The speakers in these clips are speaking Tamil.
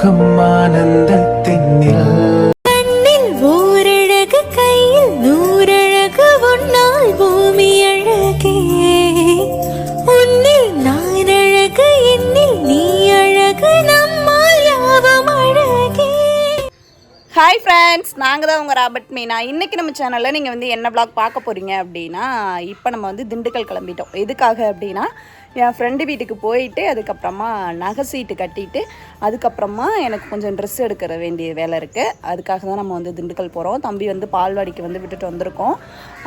பூலோகம் ஆனந்தத்தினில் கண்ணில் ஓரழகு கையில் நூறழகு உன்னால் பூமி அழகே. உன்னில் நான் அழகு என்னில் நீ அழகு நம்மால் யாவும் அழகே. ஹாய் ஃப்ரெண்ட்ஸ் நாங்கள் தான் உங்கள் ராபர்ட் மீனா. இன்றைக்கி நம்ம சேனலில் நீங்கள் வந்து என்ன vlog பார்க்க போகிறீங்க அப்படின்னா இப்போ நம்ம வந்து திண்டுக்கல் கிளம்பிட்டோம். எதுக்காக அப்படின்னா என் ஃப்ரெண்டு வீட்டுக்கு போயிட்டு அதுக்கப்புறமா நகை சீட்டு கட்டிட்டு அதுக்கப்புறமா எனக்கு கொஞ்சம் ட்ரெஸ் எடுக்கிற வேண்டிய வேலை இருக்குது அதுக்காக தான் நம்ம வந்து திண்டுக்கல் போகிறோம் தம்பி வந்து பால்வாடிக்கு வந்து விட்டுட்டு வந்திருக்கோம்.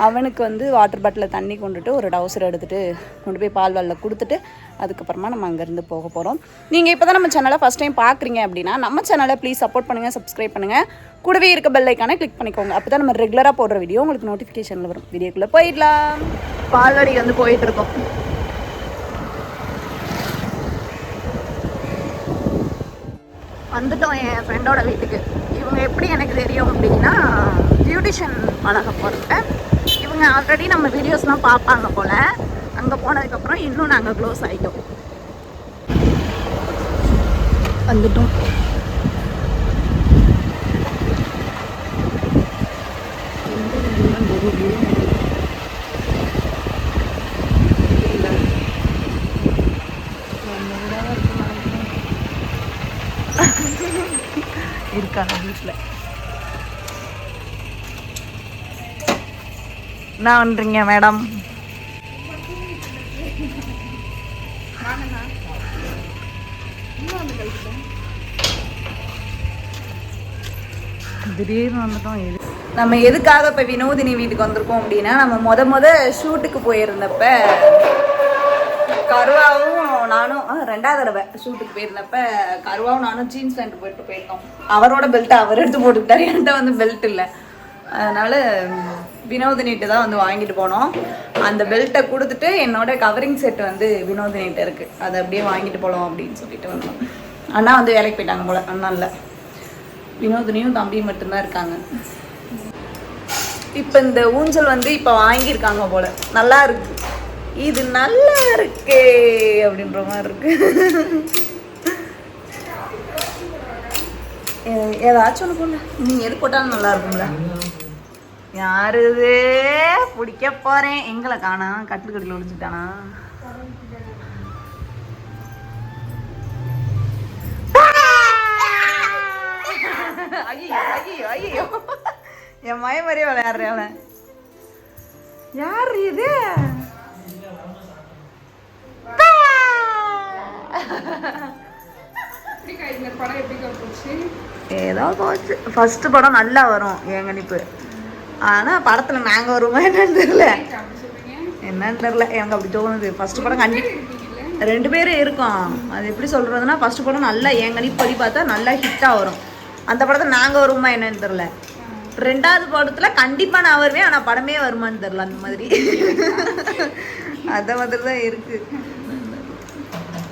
அவனுக்கு வந்து வாட்டர் பாட்டிலில் தண்ணி கொண்டுட்டு ஒரு டவுசர் எடுத்துகிட்டு கொண்டு போய் பால்வாலில் கொடுத்துட்டு அதுக்கப்புறமா நம்ம அங்கேருந்து போக போகிறோம் நீங்கள் இப்போ தான் நம்ம சேனலை ஃபஸ்ட் டைம் பார்க்குறீங்க அப்படின்னா நம்ம சேனலை ப்ளீஸ் சப்போர்ட் பண்ணுங்கள் சப்ஸ்கிரைப் பண்ணுங்கள் கூடவே இருக்க பெல்லைக்கான கிளிக் பண்ணிக்கோங்க. அப்போ தான் நம்ம ரெகுலராக போடுற வீடியோ உங்களுக்கு நோட்டிஃபிகேஷனில் வரும். வீடியோக்குள்ளே போயிடலாம். பால்வாடிக்கு வந்து போயிட்டு வந்துட்டோம் என் ஃப்ரெண்டோட வீட்டுக்கு. இவங்க எப்படி எனக்கு தெரியும் அப்படின்னா பியூட்டிஷியன் பழக போகிறேன் இவங்க ஆல்ரெடி நம்ம வீடியோஸ்லாம் பார்ப்பாங்க போல். அங்கே போனதுக்கப்புறம் இன்னும் நாங்கள் க்ளோஸ் ஆகிட்டோம் வந்துட்டோம் இருக்காங்க வீட்டில் என்ன பண்ணுறீங்க மேடம். திடீர்னு வந்துட்டோம் எது நம்ம எதுக்காக இப்போ வினோதினி வீட்டுக்கு வந்திருக்கோம் அப்படின்னா நம்ம முத முத ஷூட்டுக்கு போயிருந்தப்ப கருவாவும் நானும் ரெண்டாவது தடவை ஷூட்டுக்கு போயிருந்தப்ப கருவாவும் நானும் ஜீன்ஸ் பேண்ட் போயிட்டு போயிருந்தோம். அவரோட பெல்ட்டை அவர் எடுத்து போட்டுக்கிட்டாரு என்கிட்ட வந்து பெல்ட் இல்லை. அதனால வினோதினிட்டு தான் வந்து வாங்கிட்டு போனோம். அந்த பெல்ட்டை கொடுத்துட்டு என்னோட கவரிங் செட் வந்து வினோதினிட்ட இருக்கு. அதை அப்படியே வாங்கிட்டு போகலாம் அப்படின்னு சொல்லிட்டு வந்தோம். அண்ணா வந்து வேலைக்கு போயிட்டாங்க போல. அண்ணா இல்லை. வினோதினியும் தம்பியும் மட்டும்தான் இருக்காங்க. இப்போ இந்த ஊஞ்சல் வந்து இப்போ வாங்கியிருக்காங்க போல. நல்லா இருக்கு. இது நல்லா இருக்கே அப்படின்ற மாதிரி இருக்கு. ஏதாச்சும் ஒன்று போடல நீங்கள் எது போட்டாலும் நல்லா இருக்கும்ல. யாரு இது பிடிக்க போறேன். எங்களை காணா கட்டில் கட்டில் ஒழிச்சுட்டானா ஐயோ ஐயோ ஐயோ என் மய மாதிரியே விளையாடுறேன் யார் இது? ஏதோ போச்சு. ஃபர்ஸ்ட் படம் நல்லா வரும். என் கணிப்பு ஆனால் படத்தில் நாங்கள் வருவோமா என்னன்னு தெரியல. என்னன்னு தெரியல. எனக்கு அப்படி தோணுது. ஃபர்ஸ்ட் படம் கண்டி ரெண்டு பேரும் இருக்கோம். அது எப்படி சொல்கிறதுனா ஃபர்ஸ்ட் படம் நல்லா என் கணிப்படி பார்த்தா நல்லா ஹிட்டாக வரும். அந்த படத்தில் நாங்கள் வருவோமா என்னன்னு தெரில ரெண்டாவது படத்தில் கண்டிப்பாக நான் வருவேன். ஆனால் படமே வருமான்னு தெரில அந்த மாதிரி. அந்த மாதிரி தான் இருக்குது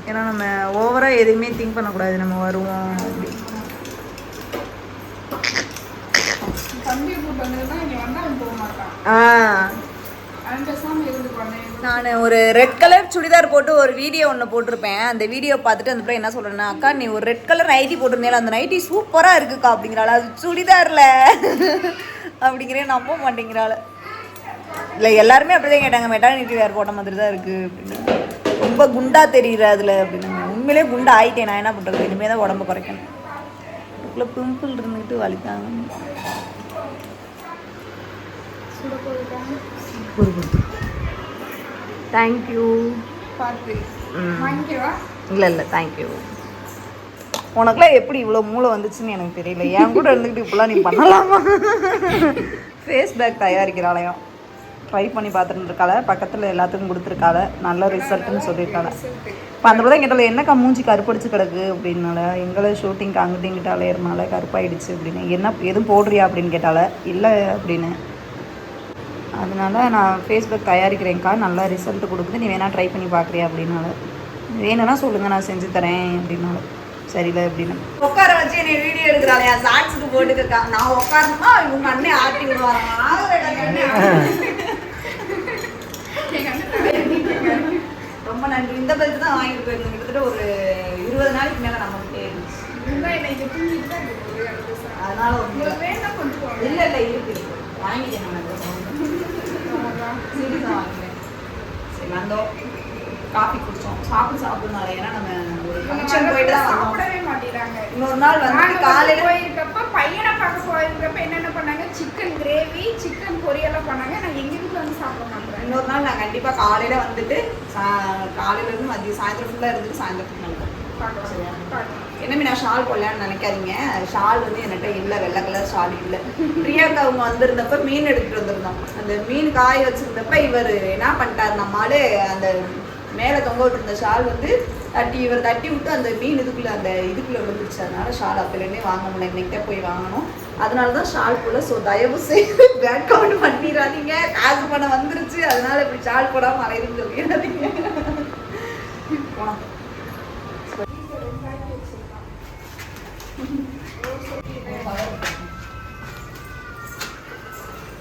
ஏன்னா நம்ம ஓவராக எதையுமே திங்க் பண்ணக்கூடாது. நம்ம வருவோம் அப்படி ஆ நான் ஒரு ரெட் கலர் சுடிதார் போட்டு ஒரு வீடியோ ஒன்று போட்டிருப்பேன். அந்த வீடியோ பார்த்துட்டு அந்த பிள்ளை என்ன சொல்கிறேன்னா அக்கா நீ ஒரு ரெட் கலர் நைட்டி போட்டிருந்தேல அந்த நைட்டி சூப்பராக இருக்குக்கா அப்படிங்கிறாள். அது சுடிதாரில். அப்படிங்கிறே நம்ப மாட்டேங்கிறாள். இல்லை எல்லாருமே அப்படி தான் கேட்டாங்க. மெட்டானிட்டி வேர் போட்ட மாதிரி தான் இருக்குது அப்படின்னு. ரொம்ப குண்டா தெரியுற அதில் அப்படின்னு. உண்மையிலே குண்டா ஆயிட்டேன். நான் என்ன பண்ணுறது இனிமேல் தான் உடம்ப குறைக்கணும். அதுக்குள்ளே பிம்பிள் இருந்துக்கிட்டு வலித்தாங்க தேங்க்யூ இல்லை இல்லை தேங்க்யூ உனக்குலாம் எப்படி இவ்வளோ மூளை வந்துச்சுன்னு எனக்கு தெரியல. என் கூட இருந்துக்கிட்டு இப்படிலாம் நீ பண்ணலாமா? ஃபேஸ் பேக் தயாரிக்கிறாளையும் ட்ரை பண்ணி பார்த்துட்டு இருக்காள பக்கத்தில் எல்லாத்துக்கும் கொடுத்துருக்காள. நல்ல ரிசல்ட்டுன்னு சொல்லியிருக்காள இப்போ அந்த தான் கேட்டால என்னக்கா மூஞ்சி கருப்படிச்சு கிடக்கு? அப்படின்னால எங்களை ஷூட்டிங்க்கு அங்கிட்டு இங்கிட்ட அலையிறனால கருப்பாயிடுச்சு அப்படின்னு. என்ன எதுவும் போடுறியா? அப்படின்னு கேட்டால இல்லை அப்படின்னு. அதனால நான் ஃபேஸ்புக் தயாரிக்கிறேன்க்கா. நல்லா ரிசல்ட் கொடுக்குது. நீ வேணால் ட்ரை பண்ணி பார்க்குறியா? அப்படின்னால வேணும்னா சொல்லுங்கள் நான் செஞ்சு தரேன் அப்படின்னால சரியில்லை அப்படின்னு. உட்கார வச்சு என்னை வீடியோ எடுக்கிறாளையா ஷார்ட்ஸுக்கு போட்டுக்கா நான் உட்காரணுமா இவங்க அண்ணே ஆட்டி விடுவாங்க ரொம்ப நன்றி. இந்த பெல்ட் தான் வாங்கிட்டு போயிருந்தோம் கிட்டத்தட்ட ஒரு இருபது நாளைக்கு மேலே நம்ம கிட்டே இருந்துச்சு. அதனால இல்லை. இல்லை இருக்கு. வாங்கிட்டேன் நான் சீரியஸாக வாங்கிட்டேன். சரி வந்தோம் காஃபி குடிச்சோம். சாப்பிட்டு சாப்பிடணும் ஏன்னா நம்ம ஒரு ஃபங்க்ஷன் போயிட்டு தான் சாப்பிடவே மாட்டேங்கிறாங்க. இன்னொரு நாள் வந்து காலையில போயிருக்கப்ப பையனை பார்க்க போயிருக்கப்ப என்னென்ன சிக்கன் கிரேவி சிக்கன் பொரியெல்லாம் பண்ணாங்க. நான் எங்க வீட்டுல வந்து சாப்பிட மாட்டேன். இன்னொரு நாள் நான் கண்டிப்பா காலையில வந்துட்டு சா- காலையில இருந்து மதியம் சாயந்தரம் ஃபுல்லா இருந்துட்டு சாயந்தரத்துக்கு நடக்கும் என்ன நான் ஷால் போடலான்னு நினைக்காதீங்க. ஷால் வந்து என்கிட்ட இல்லை வெள்ளை கலர் ஷால் இல்லை. பிரியாக்கா அவங்க வந்திருந்தப்ப மீன் எடுத்துட்டு வந்திருந்தோம். அந்த மீன் காய வச்சிருந்தப்ப இவர் என்ன பண்ணிட்டாரு? நம்மளால அந்த மேலே தொங்க விட்டுருந்த ஷால் வந்து தட்டி இவர் தட்டி விட்டு அந்த மீன் இதுக்குள்ள அந்த இதுக்குள்ள விழுந்துருச்சு. அதனால ஷால் அப்பிலேருந்தே வாங்க முடியல. இன்னைக்கு போய் வாங்கணும். அதனால தான் ஷால் போல ஸோ தயவு செய்து பேக் அவுட் பண்ணிடாதீங்க. காசு பணம் வந்துருச்சு. அதனால இப்படி ஷால் போடாமல் அலையிருந்து சொல்லிடாதீங்க.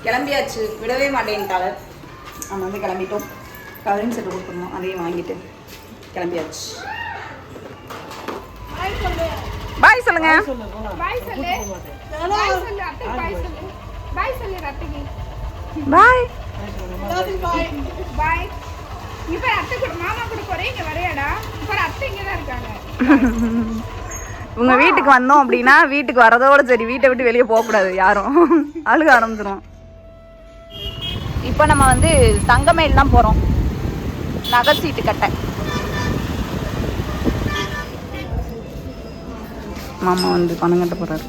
கிளம்பியாச்சு. விடவே மாட்டேன்ட்டால நம்ம வந்து கிளம்பிட்டோம். கவரிங் செட்டு கொடுத்துருந்தோம் அதையும் வாங்கிட்டு. கிளம்பியாச்சு. பாய் சொல்லுங்க. பாய் சொல்லு பாய் சொல்லு. அத்தை பாய் சொல்லு பாய் சொல்லு. அத்தைக்கு. பாய். பாய் இப்ப அத்தை கூட மாமா கூட போறேன் இங்க வரையாடா. இப்ப அத்தை இங்க தான் இருக்காங்க. உங்க வீட்டுக்கு வந்தோம் அப்படின்னா வீட்டுக்கு வரதோட சரி வீட்டை விட்டு வெளியே போகக்கூடாது யாரும். அழுக ஆரம்பிச்சிரும். இப்போ நம்ம வந்து தங்கமயில் தான் போகிறோம் நகை சீட்டு கட்ட. மாமா வந்து பணம் கட்ட போகிறாரு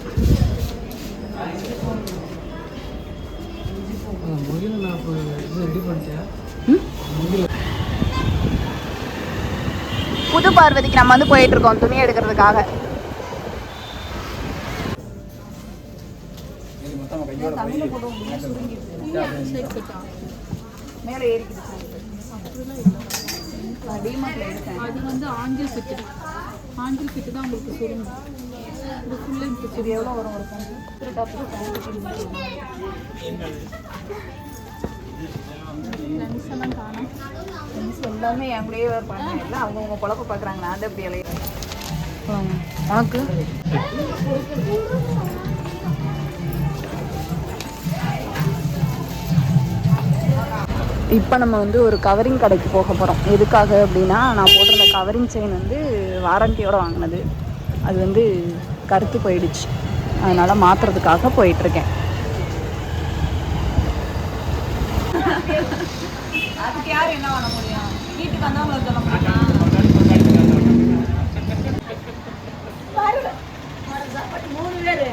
புது பார்வதிக்கு நம்ம வந்து போயிட்டு இருக்கோம் துணி எடுக்கிறதுக்காக. மேலே ஏறிக்கிட்டு அது வந்து ஆங்கிள் ஆங்கிள் ஃபிட்டு தான் உங்களுக்கு சுருங்கும் இது ஃபுல் லென்த் இது எவ்வளோ வரும் ஒரு லென்ஸ் எல்லாம் காணும். ஃப்ரெண்ட்ஸ் எல்லாமே என் கூடயே பண்ணேன் எல்லாம் அவங்கவுங்க குழப்ப பார்க்குறாங்க நான் தான் இப்படி உனக்கு? இப்போ நம்ம வந்து ஒரு கவரிங் கடைக்கு போக போகிறோம் எதுக்காக அப்படின்னா நான் போட்டிருந்த கவரிங் செயின் வந்து வாரண்டியோட வாங்கினது அது வந்து கருத்து போயிடுச்சு அதனால் மாற்றுறதுக்காக போயிட்டுருக்கேன் அதுக்கு யார் என்ன பண்ண முடியும் வீட்டுக்கு வந்தவங்களை சொல்ல முடியும் மூணு பேரு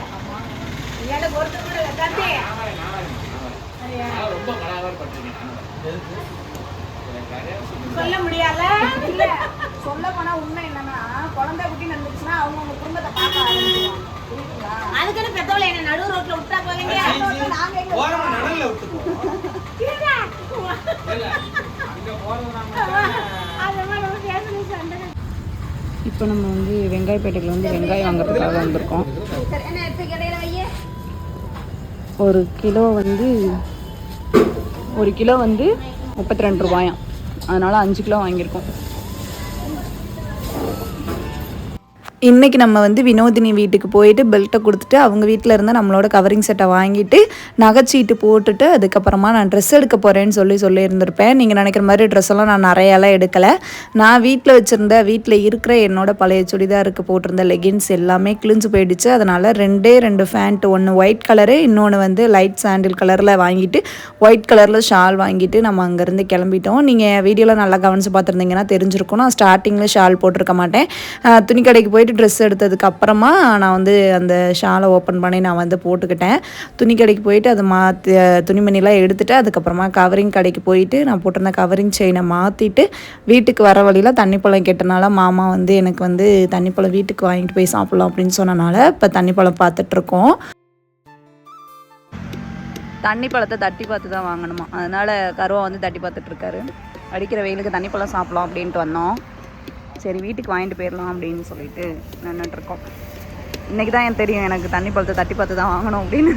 எனக்கு ஒருத்தர் கூட தம்பி சொல்ல முடியாத? இல்ல சொல்ல போனா உண்மை என்னன்னா குழந்தை குட்டி நடந்துச்சுன்னா அவங்க அவங்க குடும்பத்தை பார்க்க ஆரம்பிச்சிருவாங்க? அதுக்குன்னு பெத்தவளை என்ன நடு ரோட்ல விட்டா போவீங்க நாங்க எங்க இப்போ நம்ம வந்து வெங்காயப்பேட்டையில் வந்து வெங்காயம் வாங்குறதுக்காக வந்திருக்கோம். ஒரு கிலோ வந்து ஒரு கிலோ வந்து முப்பத்தி ரெண்டு ரூபாயாம். அதனால் அஞ்சு கிலோ வாங்கியிருக்கோம். இன்றைக்கி நம்ம வந்து வினோதினி வீட்டுக்கு போயிட்டு பெல்ட்டை கொடுத்துட்டு அவங்க வீட்டில் இருந்தால் நம்மளோட கவரிங் செட்டை வாங்கிட்டு நகைச்சீட்டு போட்டுட்டு அதுக்கப்புறமா நான் ட்ரெஸ் எடுக்க போகிறேன்னு சொல்லி சொல்லியிருந்திருப்பேன். நீங்கள் நினைக்கிற மாதிரி ட்ரெஸ் எல்லாம் நான் நிறையாலாம் எடுக்கலை. நான் வீட்டில் வச்சுருந்த வீட்டில் இருக்கிற என்னோட பழைய சுடிதாருக்கு போட்டிருந்த லெகின்ஸ் எல்லாமே கிழிஞ்சு போயிடுச்சு. அதனால் ரெண்டே ரெண்டு ஃபேண்ட் ஒன்று ஒயிட் கலரு இன்னொன்று வந்து லைட் சாண்டில் கலரில் வாங்கிட்டு ஒயிட் கலரில் ஷால் வாங்கிட்டு நம்ம அங்கேருந்து கிளம்பிட்டோம். நீங்கள் வீடியோவில் நல்லா கவனித்து பார்த்துருந்தீங்கன்னா தெரிஞ்சிருக்கும். நான் ஸ்டார்டிங்கில் ஷால் போட்டிருக்க மாட்டேன். துணி கடைக்கு போயிட்டு ட்ரெஸ் எடுத்ததுக்கு அப்புறமா நான் வந்து அந்த ஷாலை ஓப்பன் பண்ணி நான் வந்து போட்டுக்கிட்டேன். துணி கடைக்கு போயிட்டு அதை மாற்றி துணிமணிலாம் எடுத்துகிட்டு அதுக்கப்புறமா கவரிங் கடைக்கு போயிட்டு நான் போட்டிருந்த கவரிங் செயினை மாற்றிட்டு வீட்டுக்கு வர வழியில் தண்ணி பழம் கேட்டனால மாமா வந்து எனக்கு வந்து தண்ணி பழம் வீட்டுக்கு வாங்கிட்டு போய் சாப்பிட்லாம் அப்படின்னு சொன்னனால இப்போ தண்ணி பழம் பார்த்துட்ருக்கோம். தண்ணி பழத்தை தட்டி பார்த்து தான் வாங்கணுமா? அதனால் கருவா வந்து தட்டி பார்த்துட்டு இருக்காரு அடிக்கிற வெயிலுக்கு தண்ணி பழம் சாப்பிடலாம் அப்படின்ட்டு வந்தோம். சரி வீட்டுக்கு வாங்கிட்டு போயிடலாம் அப்படின்னு சொல்லிட்டு நின்றுட்டுருக்கோம் இன்றைக்கி இன்னைக்கு தான் எனக்கு தெரியும் எனக்கு தண்ணி பழத்தை தட்டி பார்த்து தான் வாங்கணும் அப்படின்னு.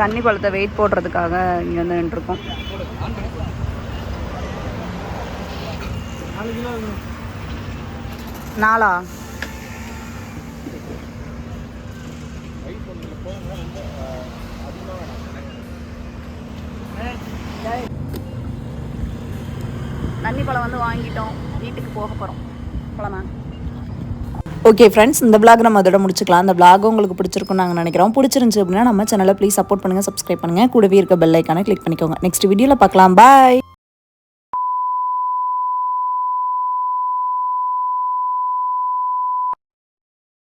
தண்ணி பழத்தை வெயிட் போடுறதுக்காக இங்கே வந்து நின்றுருக்கோம். நாளா? தண்ணி பழம் வந்து வாங்கிட்டோம். வீட்டுக்கு போக போகிறோம் பழமா? ஓகே ஃப்ரெண்ட்ஸ் இந்த விளாக் நம்ம அதோட முடிச்சுக்கலாம். அந்த விளாக் உங்களுக்கு பிடிச்சிருக்கும் நாங்கள் நினைக்கிறோம். பிடிச்சிருந்துச்சு அப்படின்னா நம்ம சேனலை ப்ளீஸ் சப்போர்ட் பண்ணுங்கள் சப்ஸ்கிரைப் பண்ணுங்கள் கூடவே இருக்க பெல் ஐக்கானை கிளிக் பண்ணிக்கோங்க. நெக்ஸ்ட் வீடியோவில் பார்க்கலாம். பாய்